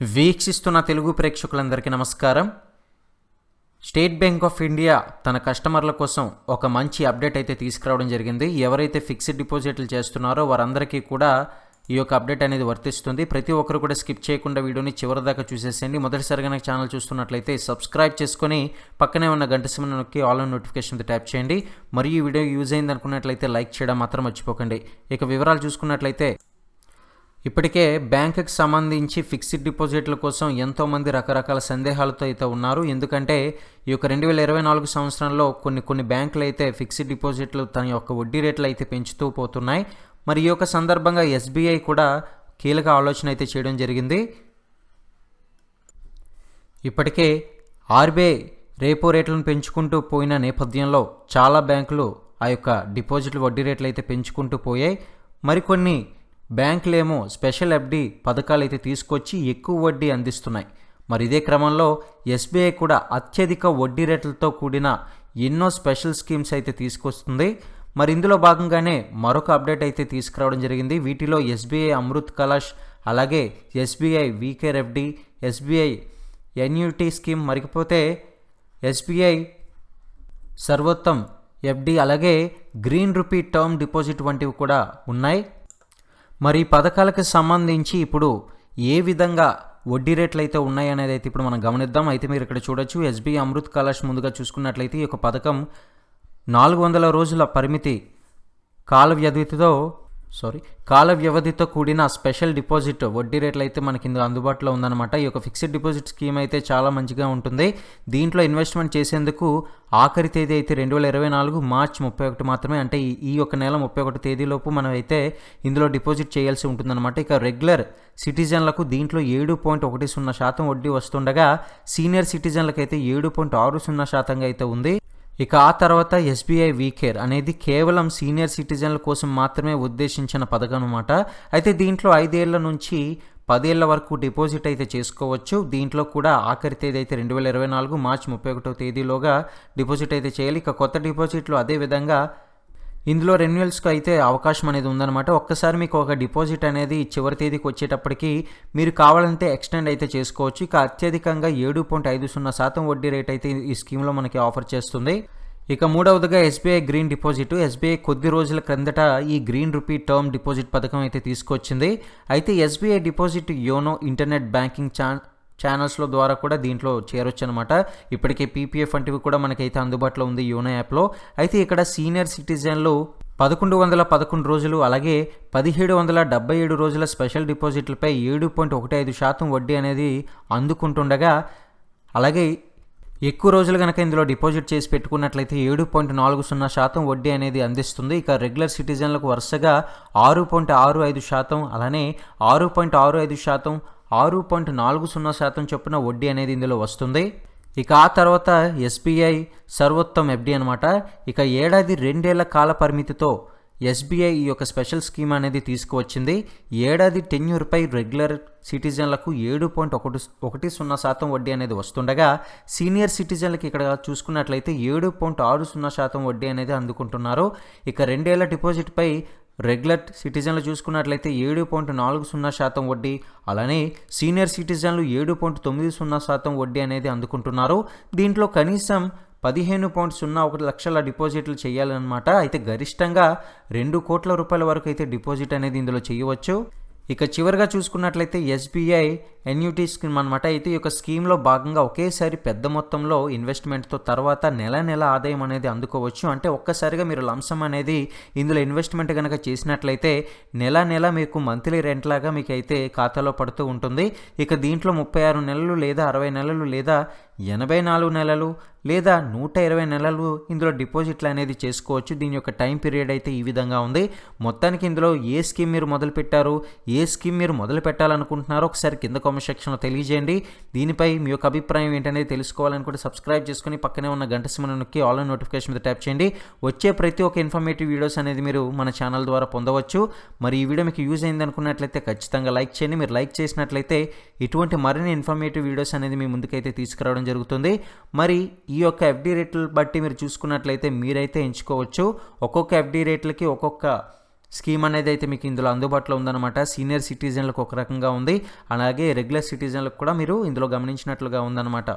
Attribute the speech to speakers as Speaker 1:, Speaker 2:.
Speaker 1: వీక్షిస్తున్న తెలుగు ప్రేక్షకులందరికీ నమస్కారం. స్టేట్ బ్యాంక్ ఆఫ్ ఇండియా తన కస్టమర్ల కోసం ఒక మంచి అప్డేట్ అయితే తీసుకురావడం జరిగింది. ఎవరైతే ఫిక్స్డ్ డిపాజిట్లు చేస్తున్నారో వారందరికీ కూడా ఈ యొక్క అప్డేట్ అనేది వర్తిస్తుంది. ప్రతి ఒక్కరు కూడా స్కిప్ చేయకుండా వీడియోని చివరి దాకా చూసేసేయండి. మొదటిసారిగా నాకు ఛానల్ చూస్తున్నట్లయితే సబ్స్క్రైబ్ చేసుకొని పక్కనే ఉన్న గంట సిమ్ని నొక్కి ఆల్ నోటిఫికేషన్ ట్యాప్ చేయండి. మరియు ఈ వీడియో యూజ్ అయింది అనుకున్నట్లయితే లైక్ చేయడం మాత్రం మర్చిపోకండి. ఇక వివరాలు చూసుకున్నట్లయితే ఇప్పటికే బ్యాంకుకి సంబంధించి ఫిక్స్డ్ డిపాజిట్ల కోసం ఎంతోమంది రకరకాల సందేహాలతో అయితే ఉన్నారు. ఎందుకంటే ఈ యొక్క రెండు వేల ఇరవై నాలుగు సంవత్సరంలో కొన్ని కొన్ని బ్యాంకులు అయితే ఫిక్స్డ్ డిపాజిట్లు తన యొక్క వడ్డీ రేట్లు అయితే పెంచుతూ పోతున్నాయి. మరి ఈ యొక్క సందర్భంగా ఎస్బీఐ కూడా కీలక ఆలోచన అయితే చేయడం జరిగింది. ఇప్పటికే ఆర్బీఐ రేపో రేట్లను పెంచుకుంటూ పోయిన నేపథ్యంలో చాలా బ్యాంకులు ఆ యొక్క డిపాజిట్లు వడ్డీ రేట్లు అయితే పెంచుకుంటూ పోయాయి. మరికొన్ని బ్యాంకులేమో స్పెషల్ ఎఫ్డి పథకాలు అయితే తీసుకొచ్చి ఎక్కువ వడ్డీ అందిస్తున్నాయి. మరి ఇదే క్రమంలో ఎస్బీఐ కూడా అత్యధిక వడ్డీ రేట్లతో కూడిన ఎన్నో స్పెషల్ స్కీమ్స్ అయితే తీసుకొస్తుంది. మరి ఇందులో భాగంగానే మరొక అప్డేట్ అయితే తీసుకురావడం జరిగింది. వీటిలో ఎస్బీఐ అమృత్ కలాష్ అలాగే ఎస్బీఐ వీకేఆర్ఎఫ్డి ఎస్బీఐ ఎన్యూటీ స్కీమ్ మరికపోతే ఎస్బీఐ సర్వోత్తమ్ ఎఫ్డి అలాగే గ్రీన్ రూపీ టర్మ్ డిపాజిట్ వంటివి కూడా ఉన్నాయి. మరి ఈ పథకాలకు సంబంధించి ఇప్పుడు ఏ విధంగా వడ్డీ రేట్లు అయితే ఉన్నాయనేది అయితే ఇప్పుడు మనం గమనిద్దాం. అయితే మీరు ఇక్కడ చూడొచ్చు ఎస్బీ అమృత్ కలాష్ ముందుగా చూసుకున్నట్లయితే ఈ యొక్క పథకం నాలుగు వందల రోజుల పరిమితి కాల వ్యవధితో సారీ కాల వ్యవధితో కూడిన స్పెషల్ డిపాజిట్ వడ్డీ రేట్లు అయితే మనకి ఇందులో అందుబాటులో ఉందన్నమాట. ఈ యొక్క ఫిక్స్డ్ డిపాజిట్ స్కీమ్ అయితే చాలా మంచిగా ఉంటుంది. దీంట్లో ఇన్వెస్ట్మెంట్ చేసేందుకు ఆఖరి తేదీ అయితే రెండు వేల ఇరవై నాలుగు మార్చ్ ముప్పై ఒకటి మాత్రమే అంటే ఈ ఈ యొక్క నెల ముప్పై ఒకటి తేదీలోపు మనం అయితే ఇందులో డిపాజిట్ చేయాల్సి ఉంటుందన్నమాట. ఇక రెగ్యులర్ సిటిజన్లకు దీంట్లో ఏడు పాయింట్ ఒకటి సున్నా శాతం వడ్డీ వస్తుండగా సీనియర్ సిటిజన్లకు అయితే ఏడు పాయింట్ ఆరు సున్నా శాతంగా అయితే ఉంది. ఇక ఆ తర్వాత ఎస్బీఐ వీకేర్ అనేది కేవలం సీనియర్ సిటిజన్ల కోసం మాత్రమే ఉద్దేశించిన పథకం అనమాట అయితే దీంట్లో ఐదేళ్ళ నుంచి పదేళ్ళ వరకు డిపాజిట్ అయితే చేసుకోవచ్చు. దీంట్లో కూడా ఆఖరి తేదీ అయితే రెండు వేల ఇరవై నాలుగు మార్చి ముప్పై ఒకటో తేదీలోగా డిపాజిట్ అయితే చేయాలి. ఇక కొత్త డిపాజిట్లు అదే విధంగా ఇందులో రెన్యువల్స్కి అయితే అవకాశం అనేది ఉందన్నమాట. ఒక్కసారి మీకు ఒక డిపాజిట్ అనేది చివరి తేదీకి వచ్చేటప్పటికి మీరు కావాలంటే ఎక్స్టెండ్ అయితే చేసుకోవచ్చు. ఇక అత్యధికంగా ఏడు పాయింట్ ఐదు సున్నా శాతం వడ్డీ రేట్ అయితే ఈ స్కీమ్లో మనకి ఆఫర్ చేస్తుంది. ఇక మూడవదిగా ఎస్బీఐ గ్రీన్ డిపాజిట్. ఎస్బీఐ కొద్ది రోజుల క్రిందట ఈ గ్రీన్ రూపీ టర్మ్ డిపాజిట్ పథకం అయితే తీసుకొచ్చింది. అయితే SBI deposit YONO internet banking ఛా ఛానల్స్లో ద్వారా కూడా దీంట్లో చేరొచ్చు అనమాట ఇప్పటికే పీపీఎఫ్ వంటివి కూడా మనకైతే అందుబాటులో ఉంది యోనో యాప్లో. అయితే ఇక్కడ సీనియర్ సిటిజన్లు పదకొండు వందల పదకొండు రోజులు అలాగే పదిహేడు వందల డెబ్బై ఏడు రోజుల స్పెషల్ డిపాజిట్లపై ఏడు పాయింట్ ఒకటి ఐదు శాతం వడ్డీ అనేది అందుకుంటుండగా అలాగే ఎక్కువ రోజులు కనుక ఇందులో డిపాజిట్ చేసి పెట్టుకున్నట్లయితే ఏడు పాయింట్ నాలుగు సున్నా శాతం వడ్డీ అనేది అందిస్తుంది. ఇక రెగ్యులర్ సిటిజన్లకు వరుసగా ఆరు పాయింట్ ఆరు ఐదు శాతం అలానే ఆరు పాయింట్ ఆరు ఐదు శాతం ఆరు పాయింట్ నాలుగు సున్నా శాతం చొప్పున వడ్డీ అనేది ఇందులో వస్తుంది. ఇక ఆ తర్వాత ఎస్బీఐ సర్వోత్తమ్ ఎఫ్డి అనమాట ఇక ఏడాది రెండేళ్ళ కాల పరిమితితో ఎస్బీఐ ఈ యొక్క స్పెషల్ స్కీమ్ అనేది తీసుకువచ్చింది. ఏడాది టెన్యూర్పై రెగ్యులర్ సిటిజన్లకు ఏడు పాయింట్ ఒకటి ఒకటి సున్నా శాతం వడ్డీ అనేది వస్తుండగా సీనియర్ సిటిజన్లకి ఇక్కడ చూసుకున్నట్లయితే ఏడు పాయింట్ ఆరు సున్నా శాతం వడ్డీ అనేది అందుకుంటున్నారు. ఇక రెండేళ్ళ డిపాజిట్పై రెగ్యులర్ సిటిజన్లు చూసుకున్నట్లయితే ఏడు పాయింట్ నాలుగు సున్నా శాతం వడ్డీ అలానే సీనియర్ సిటిజన్లు ఏడు పాయింట్ తొమ్మిది సున్నా శాతం వడ్డీ అనేది అందుకుంటున్నారు. దీంట్లో కనీసం పదిహేను పాయింట్ సున్నా ఒకటి లక్షల డిపాజిట్లు చేయాలన్నమాట. అయితే గరిష్టంగా రెండు కోట్ల రూపాయల వరకు అయితే డిపాజిట్ అనేది ఇందులో చేయవచ్చు. ఇక చివరిగా చూసుకున్నట్లయితే ఎస్బీఐ ఎన్యూటీ స్కీమ్ అనమాట అయితే ఈ యొక్క స్కీమ్లో భాగంగా ఒకేసారి పెద్ద మొత్తంలో ఇన్వెస్ట్మెంట్తో తర్వాత నెల నెల ఆదాయం అనేది అందుకోవచ్చు. అంటే ఒక్కసారిగా మీరు లంసం అనేది ఇందులో ఇన్వెస్ట్మెంట్ కనుక చేసినట్లయితే నెల నెల మీకు మంత్లీ రెంట్ లాగా మీకు అయితే ఖాతాలో పడుతూ ఉంటుంది. ఇక దీంట్లో ముప్పై ఆరు నెలలు లేదా అరవై నెలలు లేదా ఎనభై నాలుగు నెలలు లేదా నూట ఇరవై నెలలు ఇందులో డిపాజిట్లు అనేది చేసుకోవచ్చు. దీని యొక్క టైం పీరియడ్ అయితే ఈ విధంగా ఉంది. మొత్తానికి ఇందులో ఏ స్కీమ్ మీరు మొదలు పెట్టారు ఏ స్కీమ్ మీరు మొదలు పెట్టాలనుకుంటున్నారో ఒకసారి కింద కామెంట్ సెక్షన్లో తెలియజేయండి. దీనిపై మీ యొక్క అభిప్రాయం ఏంటనేది తెలుసుకోవాలనుకుంటే సబ్స్క్రైబ్ చేసుకుని పక్కనే ఉన్న గంట సిమ్ను నొక్కి ఆల్ నోటిఫికేషన్ మీద ట్యాప్ చేయండి. వచ్చే ప్రతి ఒక్క ఇన్ఫర్మేటివ్ వీడియోస్ అనేది మీరు మన ఛానల్ ద్వారా పొందవచ్చు. మరి ఈ వీడియో మీకు యూజ్ అయింది అనుకున్నట్లయితే ఖచ్చితంగా లైక్ చేయండి. మీరు లైక్ చేసినట్లయితే ఇటువంటి మరిన్ని ఇన్ఫర్మేటివ్ వీడియోస్ అనేది మీ ముందుకైతే తీసుకురావడం జరుగుతుంది. మరి ఈ యొక్క ఎఫ్డీ రేట్లు బట్టి మీరు చూసుకున్నట్లయితే మీరైతే ఎంచుకోవచ్చు. ఒక్కొక్క ఎఫ్డీ రేట్లకి ఒక్కొక్క స్కీమ్ అనేది అయితే మీకు ఇందులో అందుబాటులో ఉందన్నమాట. సీనియర్ సిటిజన్లకు ఒక రకంగా ఉంది. అలాగే రెగ్యులర్ సిటిజన్లకు కూడా మీరు ఇందులో గమనించినట్లుగా ఉందన్నమాట.